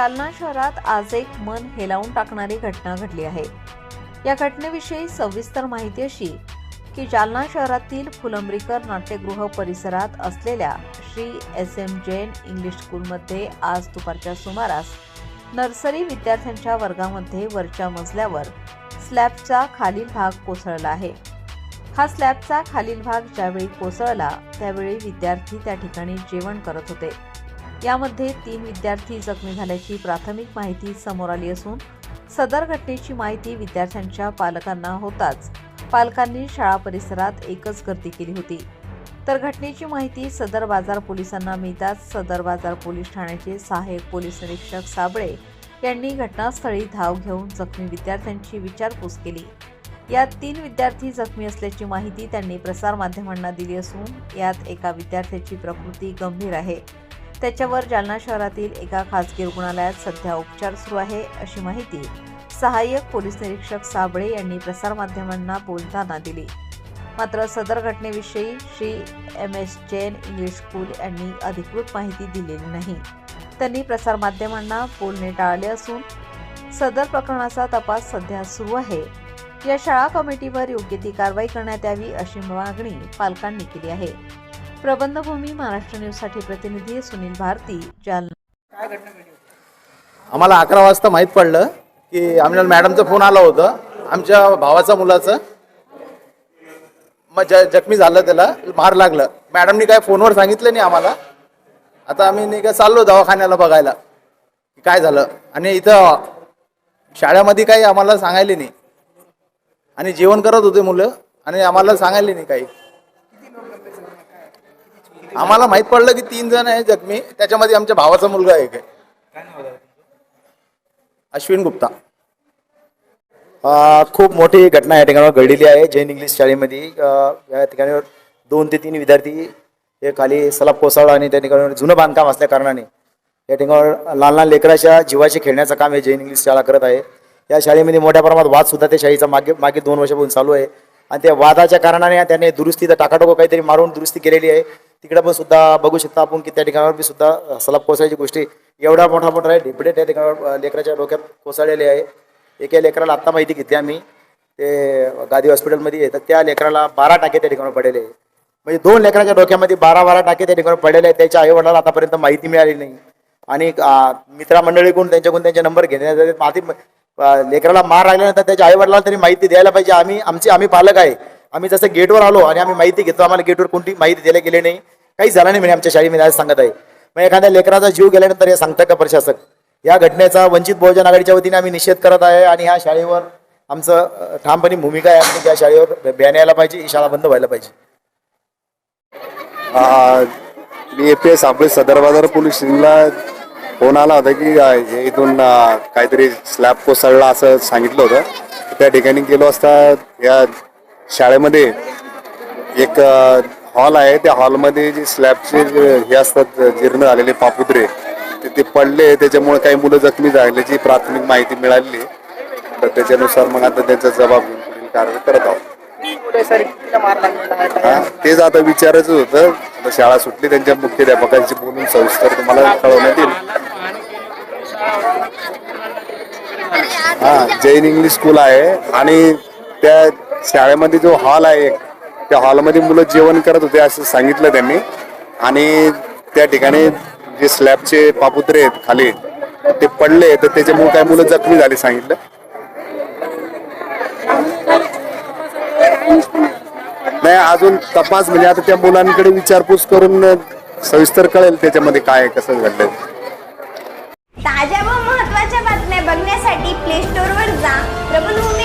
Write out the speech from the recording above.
जालना शहरात आज एक मन हेलावून टाकणारी घटना घडली आहे. या घटनेविषयी सविस्तर माहिती अशी की जालना शहरातील फुलंब्रीकर नाट्यगृह परिसरात असलेल्या Shri S M Jain English स्कूलमध्ये आज दुपारच्या सुमारास नर्सरी विद्यार्थ्यांच्या वर्गामध्ये वरच्या मजल्यावर स्लॅबचा खालील भाग कोसळला आहे. हा स्लॅबचा खालील भाग ज्यावेळी कोसळला त्यावेळी विद्यार्थी त्या ठिकाणी जेवण करत होते. यामध्ये तीन विद्यार्थी जखमी झाल्याची प्राथमिक माहिती समोर आली असून सदर घटनेची माहिती विद्यार्थ्यांच्या पालकांना होताच. पालकांनी शाळा परिसरात एकच गर्दी केली होती. तर घटनेची माहिती सदर बाजार पोलिसांना मिळताच सदर बाजार पोलीस ठाण्याचे सहाय्यक पोलीस निरीक्षक साबळे यांनी घटनास्थळी धाव घेऊन जखमी विद्यार्थ्यांची विचारपूस केली. यात तीन विद्यार्थी जखमी असल्याची माहिती त्यांनी प्रसारमाध्यमांना दिली असून यात एका विद्यार्थ्याची प्रकृती गंभीर आहे. त्याच्यावर जालना शहरातील एका खासगी रुग्णालयात सध्या उपचार सुरू आहे अशी माहिती सहाय्यक पोलीस निरीक्षक साबळे यांनी प्रसारमाध्यमांना बोलताना दिली. मात्र सदर घटनेविषयी Shri M S Jain English school यांनी अधिकृत माहिती दिलेली नाही. त्यांनी प्रसारमाध्यमांना बोलणे टाळले असून सदर प्रकरणाचा तपास सध्या सुरू आहे. या शाळा कमिटीवर योग्य ती कारवाई करण्यात यावी अशी मागणी पालकांनी केली आहे. प्रबंधभूमी महाराष्ट्र न्यूजसाठी प्रतिनिधी सुनील भारती जालना. आम्हाला अकरा वाजता माहीत पडलं की आम्हाला मॅडमचा फोन आला होता. आमच्या भावाचा मुलाचं. मग ज जखमी झालं त्याला मार लागलं. मॅडमनी काय फोनवर सांगितलं नाही आम्हाला. आता आम्ही नाही का चाललो दवाखान्याला बघायला. की काय झालं. आणि इथं शाळेमध्ये काही आम्हाला सांगायले नाही. आणि जेवण करत होते मुलं. आणि आम्हाला सांगायले नाही काही. आम्हाला माहीत पडलं की तीन जण आहे जखमी. त्याच्यामध्ये आमच्या भावाचा मुलगा एक आहे. अश्विन गुप्ता. खूप मोठी घटना या ठिकाणावर घडलेली आहे. जैन इंग्लिश शाळेमध्ये या ठिकाणी दोन ते तीन विद्यार्थी हे खाली सलाब कोसळला आणि त्या ठिकाणी जुनं बांधकाम असल्या कारणाने या ठिकाणावर लहान लहान लेकराच्या जीवाशी खेळण्याचं काम हे जैन इंग्लिश शाळा करत आहे. या शाळेमध्ये मोठ्या प्रमाणात वाद सुद्धा त्या शाळेचा मागे मागे दोन वर्षापासून चालू आहे. आणि त्या वादाच्या कारणाने त्याने दुरुस्ती तर टाकाटोको काहीतरी मारून दुरुस्ती केलेली आहे. तिकडे पण सुद्धा बघू शकता आपण की त्या ठिकाणावर बी सुद्धा सलाब कोसळायची गोष्टी. एवढा मोठा मोठा आहे ढिपडे त्या ठिकाणावर लेकराच्या डोक्यात कोसळलेले आहे. एका लेकराला आत्ता माहिती घेतली आम्ही. ते गादी हॉस्पिटलमध्ये तर त्या लेकराला बारा टाके त्या ठिकाणी पडलेले आहे म्हणजे दोन लेकराच्या डोक्यामध्ये बारा बारा टाके त्या ठिकाणी पडलेले आहेत. त्याच्या आईवडिलांना आतापर्यंत माहिती मिळाली नाही. आणि अं, मित्रमंडळीकडून त्यांच्याकडून त्यांचे नंबर घेण्यात आले. लेकराला मार लागल्यानंतर त्याच्या आईवडिलाला तरी माहिती द्यायला पाहिजे. आम्ही आमची आम्ही पालक आहे. आम्ही जसं गेटवर आलो आणि आम्ही माहिती घेतो आम्हाला गेटवर कोणती माहिती दिल्या गेली नाही काही झालं नाही म्हणे आमच्या शाळेमध्ये आज सांगत आहे. मग एखाद्या लेकराचा जीव गेल्यानंतर हे सांगतात का प्रशासक? या घटनेचा वंचित बहुजन आघाडीच्या वतीने आम्ही निषेध करत आहे आणि ह्या शाळेवर आमचं ठामपणे भूमिका आहे. आणि त्या शाळेवर बॅन यायला पाहिजे ही शाळा बंद व्हायला पाहिजे. मी एफ एस आपले सदर बाजार पोलीस स्टेशनला फोन आला होता की इथून काहीतरी स्लॅब कोसळला असं सांगितलं होतं. त्या ठिकाणी गेलो असता या शाळेमध्ये एक हॉल आहे. त्या हॉलमध्ये जे स्लॅबचे हे असतात जीर्ण झालेले पापुत्रे ते ते पडले. त्याच्यामुळे काही मुलं जखमी झाल्याची प्राथमिक माहिती मिळाली तर त्याच्यानुसार मग आता त्यांचा जबाब पुढील कारवाई करत आहोत. हा, तेच आता विचारायचं होतं. शाळा सुटली त्यांच्या मुख्याध्यापकांशी बोलून सविस्तर तुम्हाला कळवण्यात येईल. हा जैन इंग्लिश स्कूल आहे. आणि त्या शाळेमध्ये जो हॉल आहे एक, त्या हॉलमध्ये मुलं जेवण करत होते असं सांगितलं त्यांनी. आणि त्या ठिकाणी जे स्लॅबचे पापुत्रे आहेत खाली ते पडले तर त्याच्यामुळे काही मुलं जखमी झाली सांगितलं. नाही अजून तपास म्हणजे आता त्या मुलांकडे विचारपूस करून सविस्तर कळेल त्याच्यामध्ये काय कसं घडलंय. ताज्या व महत्त्वाच्या बातम्या बघण्यासाठी प्ले स्टोअरवर जा. प्रबलभूमी